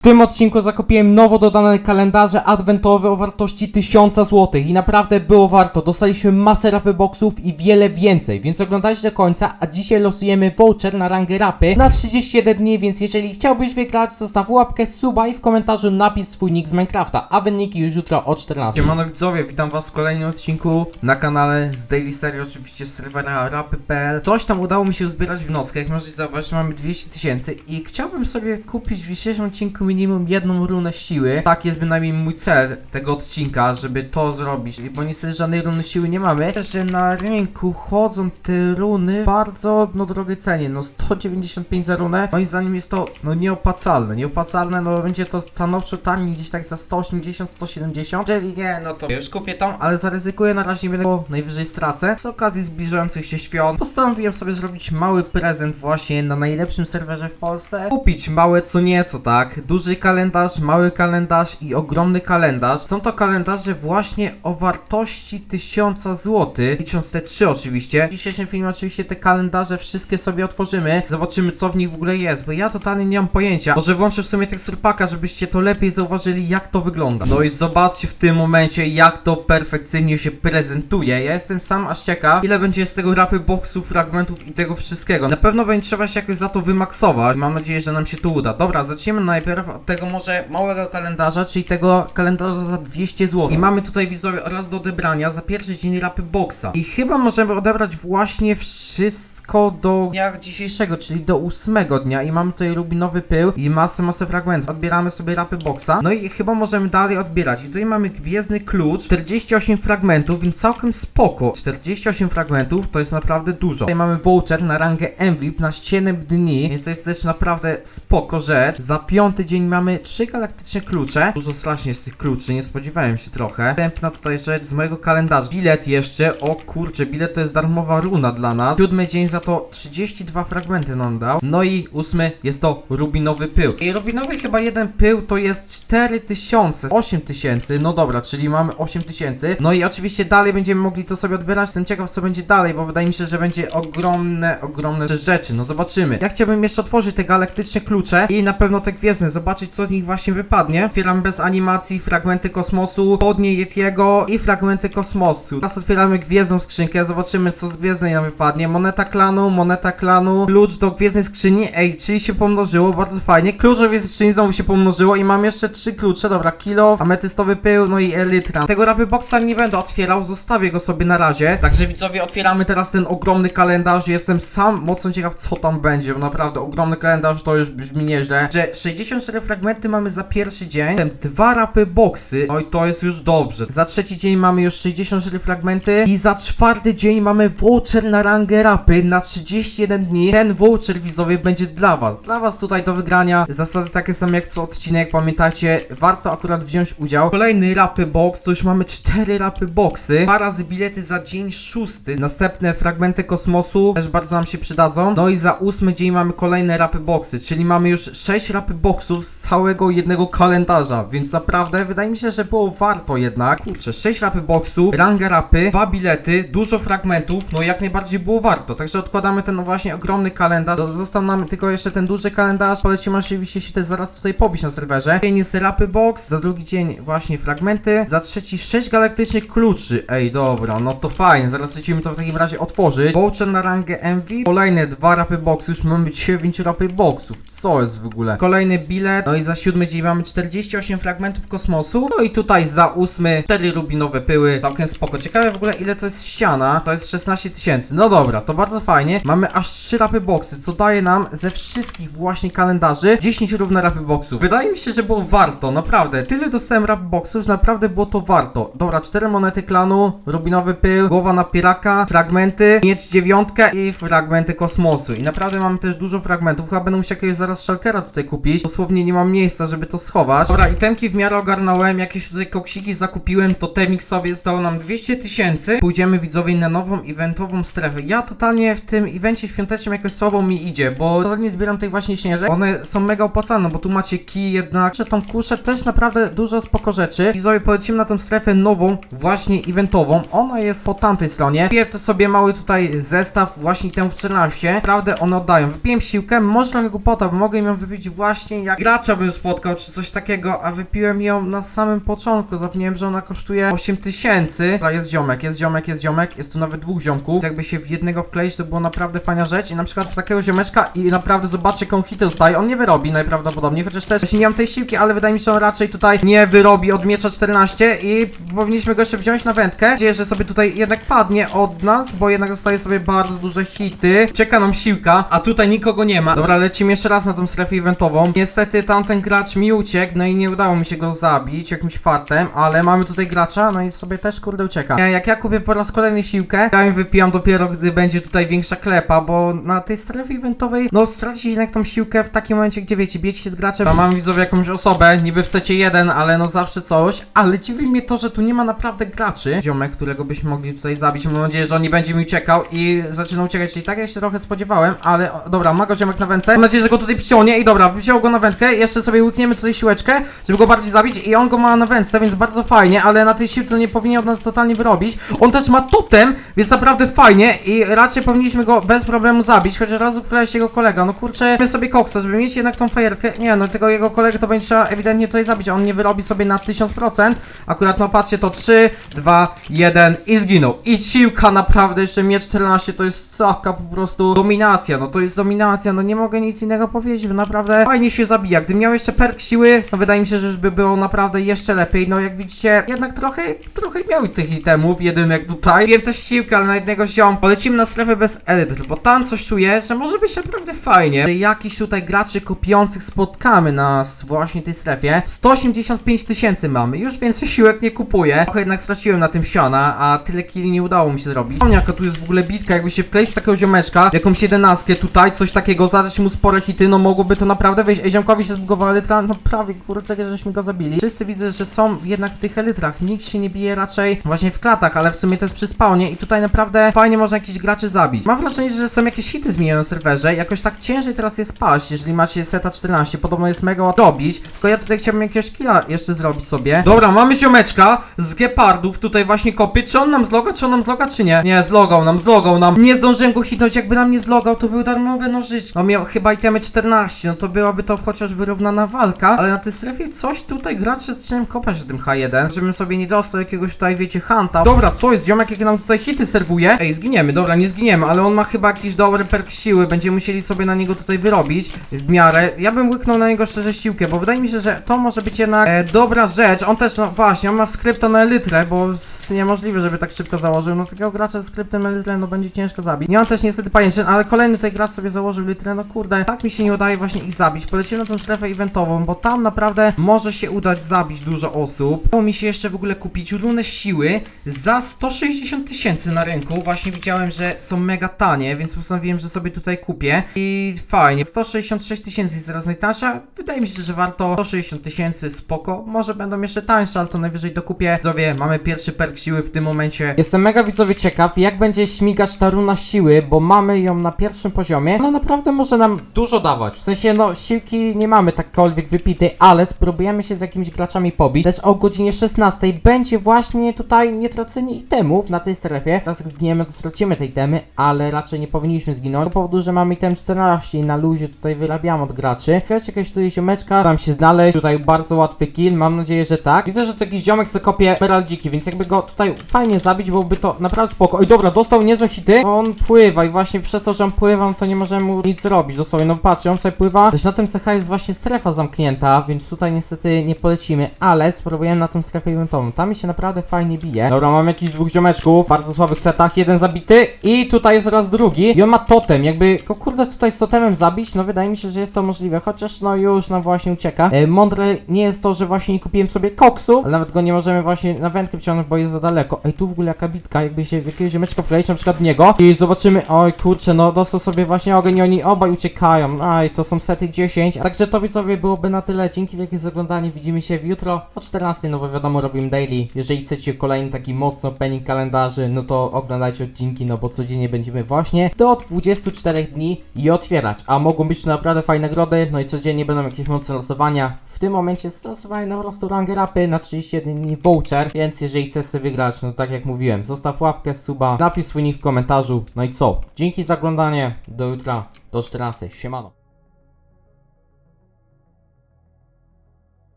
W tym odcinku zakupiłem nowo dodane kalendarze adwentowe o wartości 1000 zł i naprawdę było warto. Dostaliśmy masę rapy boxów i wiele więcej, więc oglądajcie do końca, a dzisiaj losujemy voucher na rangę rapy na 31 dni, więc jeżeli chciałbyś wygrać, zostaw łapkę, suba i w komentarzu napisz swój nick z Minecrafta, a wyniki już jutro o 14. Siemano widzowie, witam was w kolejnym odcinku na kanale z Daily Serii, oczywiście z serwera rapy.pl Coś tam udało mi się uzbierać w nockę, jak możecie zauważyć mamy 200 tysięcy i chciałbym sobie kupić w dzisiejszym odcinku minimum jedną runę siły. Tak jest bynajmniej mój cel tego odcinka, żeby to zrobić, bo niestety żadnej runy siły nie mamy. Że na rynku chodzą te runy bardzo no drogie cenie, no 195 za runę. Moim zdaniem jest to no nieopłacalne, nieopłacalne, no będzie to stanowczo taniej gdzieś tak za 180, 170 Jeżeli nie, no to już kupię tą, ale zaryzykuję. Na razie będę, bo najwyżej stracę. Z okazji zbliżających się świąt postanowiłem sobie zrobić mały prezent właśnie na najlepszym serwerze w Polsce. Kupić małe co nieco, tak? Duży kalendarz, mały kalendarz i ogromny kalendarz. Są to kalendarze właśnie o wartości 1000 zł Licząc te trzy oczywiście. W dzisiejszym filmie oczywiście te kalendarze wszystkie sobie otworzymy. Zobaczymy co w nich w ogóle jest, bo ja totalnie nie mam pojęcia. Może włączę w sumie teksturpaka, żebyście to lepiej zauważyli jak to wygląda. No i zobaczcie w tym momencie jak to perfekcyjnie się prezentuje. Ja jestem sam aż ciekaw ile będzie z tego rapy boxów, fragmentów i tego wszystkiego. Na pewno będzie trzeba się jakoś za to wymaksować. Mam nadzieję, że nam się to uda. Dobra, zacznijmy najpierw tego może małego kalendarza, czyli tego kalendarza za 200 zł I mamy tutaj widzowie oraz do odebrania za pierwszy dzień rapy boxa I chyba możemy odebrać właśnie wszystko do dnia dzisiejszego, czyli do ósmego dnia i mamy tutaj rubinowy pył i masę, masę fragmentów. Odbieramy sobie rapy boxa, no i chyba możemy dalej odbierać. I tutaj mamy gwiezdny klucz, 48 fragmentów, więc całkiem spoko. 48 fragmentów to jest naprawdę dużo. Tutaj mamy voucher na rangę MVP na 7 dni, więc to jest też naprawdę spoko rzecz. Za piąty dzień mamy 3 galaktyczne klucze. Dużo strasznie z tych kluczy, nie spodziewałem się trochę. Następna tutaj rzecz z mojego kalendarza. Bilet jeszcze, o kurczę, bilet to jest darmowa runa dla nas. Siódmy dzień za to 32 fragmenty nam dał. No i ósmy jest to rubinowy pył. I rubinowy chyba jeden pył to jest 4000, 8000, no dobra, czyli mamy 8000. No i oczywiście dalej będziemy mogli to sobie odbierać. Jestem ciekaw co będzie dalej, bo wydaje mi się, że będzie ogromne, ogromne rzeczy. No zobaczymy. Ja chciałbym jeszcze otworzyć te galaktyczne klucze i na pewno te gwiezdne, zobaczyć co z nich właśnie wypadnie. Otwieram bez animacji fragmenty kosmosu, podnie Yetiego i fragmenty kosmosu. Teraz otwieramy gwiezdną skrzynkę, zobaczymy co z gwiezdnej nam wypadnie. Moneta klanu, moneta klanu, klucz do gwiezdnej skrzyni. Ej, czyli się pomnożyło, bardzo fajnie. Klucz do gwiezdnej skrzyni znowu się pomnożyło i mam jeszcze trzy klucze. Dobra, kilo, ametystowy pył, no i elytra. Tego rapy boxa nie będę otwierał, zostawię go sobie na razie. Także widzowie, otwieramy teraz ten ogromny kalendarz. Jestem sam mocno ciekaw co tam będzie, bo naprawdę ogromny kalendarz to już brzmi nieźle. Że 64 fragmenty mamy za pierwszy dzień, potem dwa rapy boxy, no i to jest już dobrze. Za trzeci dzień mamy już 64 fragmenty i za czwarty dzień mamy voucher na rangę rapy na 31 dni. Ten voucher widzowie będzie dla was. Dla was tutaj do wygrania. Zasady takie są jak co odcinek, pamiętajcie, warto akurat wziąć udział. Kolejny rapy box, to już mamy cztery rapy boxy. Dwa razy bilety za dzień szósty. Następne fragmenty kosmosu też bardzo nam się przydadzą. No i za ósmy dzień mamy kolejne rapy boxy, czyli mamy już sześć rapy boxów całego jednego kalendarza, więc naprawdę wydaje mi się, że było warto jednak. Kurczę, 6 rapy boxu, ranga rapy, dwa bilety, dużo fragmentów, no jak najbardziej było warto. Także odkładamy ten właśnie ogromny kalendarz. Został nam tylko jeszcze ten duży kalendarz. Polecimy oczywiście się też zaraz tutaj pobić na serwerze. Dzień jest rapy box, za drugi dzień właśnie fragmenty, za trzeci 6 galaktycznych kluczy. Ej, dobra, no to fajnie, zaraz lecimy to w takim razie otworzyć. Voucher na rangę MV, kolejne dwa rapy boxy, już mamy 9 rapy boxów. Co jest w ogóle? Kolejny bilet, no i za siódmy dzień mamy 48 fragmentów kosmosu. No i tutaj za ósmy 4 rubinowe pyły. Całkiem spoko. Ciekawe w ogóle ile to jest ściana. To jest 16 tysięcy. No dobra, to bardzo fajnie. Mamy aż 3 rapy boxy, co daje nam ze wszystkich właśnie kalendarzy 10 równe rapy boxów. Wydaje mi się, że było warto, naprawdę. Tyle dostałem rap boxów, że naprawdę było to warto. Dobra, 4 monety klanu, rubinowy pył, głowa na piraka, fragmenty, miecz dziewiątkę i fragmenty kosmosu. I naprawdę mamy też dużo fragmentów. Chyba będę musiał jakiegoś zaraz szalkera tutaj kupić. Dosłownie nie mam miejsca, żeby to schować. Dobra, itemki w miarę ogarnąłem, jakieś tutaj koksiki zakupiłem, to temik sobie stało nam 200 tysięcy. Pójdziemy widzowie na nową eventową strefę. Ja totalnie w tym evencie świątecznym jakoś słabo mi idzie, bo totalnie zbieram tych właśnie śnieżek. One są mega opłacalne, bo tu macie kij jednak, że tą kuszę też naprawdę dużo spoko rzeczy. Widzowie, polecimy na tę strefę nową, właśnie eventową. Ona jest po tamtej stronie. Kupiłem to sobie mały tutaj zestaw, właśnie tę w 14. Naprawdę one oddają. Wypiłem siłkę, może trochę głupota, bo mogę ją wypić właśnie jak gracza bym spotkał, czy coś takiego, a wypiłem ją na samym początku. Zapomniałem, że ona kosztuje 8 tysięcy. Jest ziomek, jest ziomek, jest ziomek, jest tu nawet dwóch ziomków. Jakby się w jednego wkleić, to było naprawdę fajna rzecz. I na przykład takiego ziomeczka i naprawdę zobaczcie, jaką hity dostaje. On nie wyrobi najprawdopodobniej, chociaż też właśnie nie mam tej siłki, ale wydaje mi się, że on raczej tutaj nie wyrobi od miecza 14 i powinniśmy go jeszcze wziąć na wędkę. Nadzieję, że sobie tutaj jednak padnie od nas, bo jednak dostaje sobie bardzo duże hity. Czeka nam siłka, a tutaj nikogo nie ma. Dobra, lecimy jeszcze raz na tą strefę eventową. Niestety tamten gracz mi uciekł, no i nie udało mi się go zabić jakimś fartem, ale mamy tutaj gracza, no i sobie też kurde ucieka. Ja- Jak ja kupię po raz kolejny siłkę, ja ją wypijam dopiero, gdy będzie tutaj większa klepa, bo na tej strefie eventowej, no stracić jednak tą siłkę w takim momencie, gdzie wiecie, biecie się z graczem, a mam widzowie jakąś osobę, niby w secie jeden, ale no zawsze coś, ale dziwi mnie to, że tu nie ma naprawdę graczy. Ziomek, którego byśmy mogli tutaj zabić, mam nadzieję, że on nie będzie mi uciekał i zaczyna uciekać, czyli tak ja się trochę spodziewałem, ale dobra, ma go ziomek na wędce, mam nadzieję, że go tutaj przyciągnie i dobra, wziął go na wędkę, jeszcze sobie łykniemy tutaj siłeczkę, żeby go bardziej zabić i on go ma na wędce, więc bardzo fajnie, ale na tej siłce nie powinien od nas totalnie wyrobić. On też ma totem, więc naprawdę fajnie i raczej powinniśmy go bez problemu zabić, chociaż raz wkleić jego kolega, no kurczę, my sobie koksa, żeby mieć jednak tą fajerkę, nie no, tego jego kolegę to będzie trzeba ewidentnie tutaj zabić, on nie wyrobi sobie na 1000%, akurat no patrzcie, to 3, 2, 1 i zginął. I siłka naprawdę, jeszcze miecz 14 to jest taka po prostu dominacja, no to jest dominacja, no nie mogę nic innego powiedzieć, naprawdę fajnie się zabija. Gdybym miał jeszcze perk siły, no wydaje mi się, że by było naprawdę jeszcze lepiej. No jak widzicie, jednak trochę, trochę miał tych itemów, jedynek tutaj. Wiem też siłkę, ale na jednego ziom. Polecimy na strefę bez elitr, bo tam coś czuję, że może być naprawdę fajnie. Jakiś tutaj graczy kopiących spotkamy nas właśnie tej strefie. 185 tysięcy mamy, już więcej siłek nie kupuję. Trochę jednak straciłem na tym siana, a tyle killi nie udało mi się zrobić. Pomnę, jaka tu jest w ogóle bitka, jakby się wkleić w takiego ziomeczka, jakąś jedenastkę tutaj, coś takiego, zadać mu spore hity, no mogłoby to naprawdę wyjść. Ej, ziomkowi zbugowały elytra, no prawie, kurczę, żeśmy go zabili. Wszyscy widzę, że są jednak w tych elytrach, nikt się nie bije raczej właśnie w klatach, ale w sumie też przy spawnie i tutaj naprawdę fajnie można jakichś graczy zabić. Mam wrażenie, że są jakieś hity zmienione na serwerze, jakoś tak ciężej teraz jest paść, jeżeli macie seta 14, podobno jest mega łatwo robić, tylko ja tutaj chciałbym jakiegoś killa jeszcze zrobić sobie. Dobra, mamy ziomeczka z gepardów, tutaj właśnie kopie, czy on nam zloga, czy on nam zloga, czy nie? Nie, zlogał nam, zlogał nam. Nie zdążyłem go hitnąć, jakby nam nie zlogał, to był darmowy nożycz. No miał chyba itemy 14, no to byłaby to chociaż wyrównana walka, ale na tej strefie coś tutaj gracze zacząłem kopać na tym H1, żebym sobie nie dostał jakiegoś tutaj, wiecie, hanta. Dobra, co jest, ziomek, jak nam tutaj hity serwuje? Ej, zginiemy, dobra, nie zginiemy, ale on ma chyba jakiś dobry perk siły, będziemy musieli sobie na niego tutaj wyrobić w miarę. Ja bym łyknął na niego szczerze siłkę, bo wydaje mi się, że to może być jednak e, dobra rzecz. On też, no właśnie, on ma skrypta na elytrę, bo niemożliwe, żeby tak szybko założył. No takiego gracza z skryptem na elytrę, no będzie ciężko zabić. Nie mam też niestety pajęczyn, ale kolejny tutaj gracz sobie założył litrę, no kurde, tak mi się nie udaje właśnie ich zabić. Polecimy na tą strefę eventową, bo tam naprawdę może się udać zabić dużo osób. Udało mi się jeszcze w ogóle kupić runę siły za 160 tysięcy na rynku. Właśnie widziałem, że są mega tanie, więc postanowiłem, że sobie tutaj kupię. I fajnie, 166 tysięcy jest teraz najtańsza. Wydaje mi się, że warto 160 tysięcy, spoko. Może będą jeszcze tańsze, ale to najwyżej dokupię. Widzowie, mamy pierwszy perk siły w tym momencie. Jestem mega widzowie ciekaw, jak będzie śmigać ta runa siły, bo mamy ją na pierwszym poziomie. Ona naprawdę może nam dużo dawać. W sensie, no, siłki nie mamy takkolwiek wypitej, ale spróbujemy się z jakimiś graczami pobić. Też o godzinie 16 będzie właśnie tutaj nietracenie itemów na tej strefie. Teraz jak zginiemy, to stracimy te itemy, ale raczej nie powinniśmy zginąć. Z powodu, że mamy item 14 i na luzie tutaj wyrabiam od graczy. Słuchajcie, jakiegoś tutaj ziomeczka, tam się znaleźć. Tutaj bardzo łatwy kill, mam nadzieję, że tak. Widzę, że to jakiś ziomek sobie kopie emeraldziki, więc jakby go tutaj fajnie zabić, byłoby to naprawdę spoko. Oj, dobra, dostał niezłe hity. On pływa i właśnie przez to, że on pływa, to nie możemy mu nic zrobić. Dosłownie, no patrzcie, on sobie pływa. Też na tym CH jest właśnie strefa zamknięta, więc tutaj niestety nie polecimy, ale spróbujemy na tą strefę eventową. Tam mi się naprawdę fajnie bije. Dobra, mamy jakichś dwóch ziomeczków, w bardzo słabych setach, jeden zabity i tutaj jest raz drugi i on ma totem, jakby go kurde tutaj z totemem zabić, no wydaje mi się, że jest to możliwe, chociaż no już nam właśnie ucieka. E, mądre nie jest to, że właśnie nie kupiłem sobie koksu, ale nawet go nie możemy właśnie na wędkę wciągnąć, bo jest za daleko. Ej, tu w ogóle jaka bitka, jakby się w jakiegoś ziomeczka wkleić, na przykład w niego i zobaczymy, oj kurczę, no dostał sobie właśnie ogień i oni obaj uciekają. Aj, to są sety 10, a także to widzowie byłoby na tyle. Dzięki wielkie za oglądanie, widzimy się jutro o 14, no bo wiadomo robimy daily. Jeżeli chcecie kolejny taki mocno penny kalendarzy, no to oglądajcie odcinki, no bo codziennie będziemy właśnie do 24 dni i otwierać, a mogą być naprawdę fajne nagrody, no i codziennie będą jakieś mocne losowania. W tym momencie jest losowanie na prostu rangę rapy na 31 dni voucher, więc jeżeli chcesz sobie wygrać, no tak jak mówiłem, zostaw łapkę, suba, napisz swój nick w komentarzu, no i co? Dzięki za oglądanie, do jutra, do 14, siemano.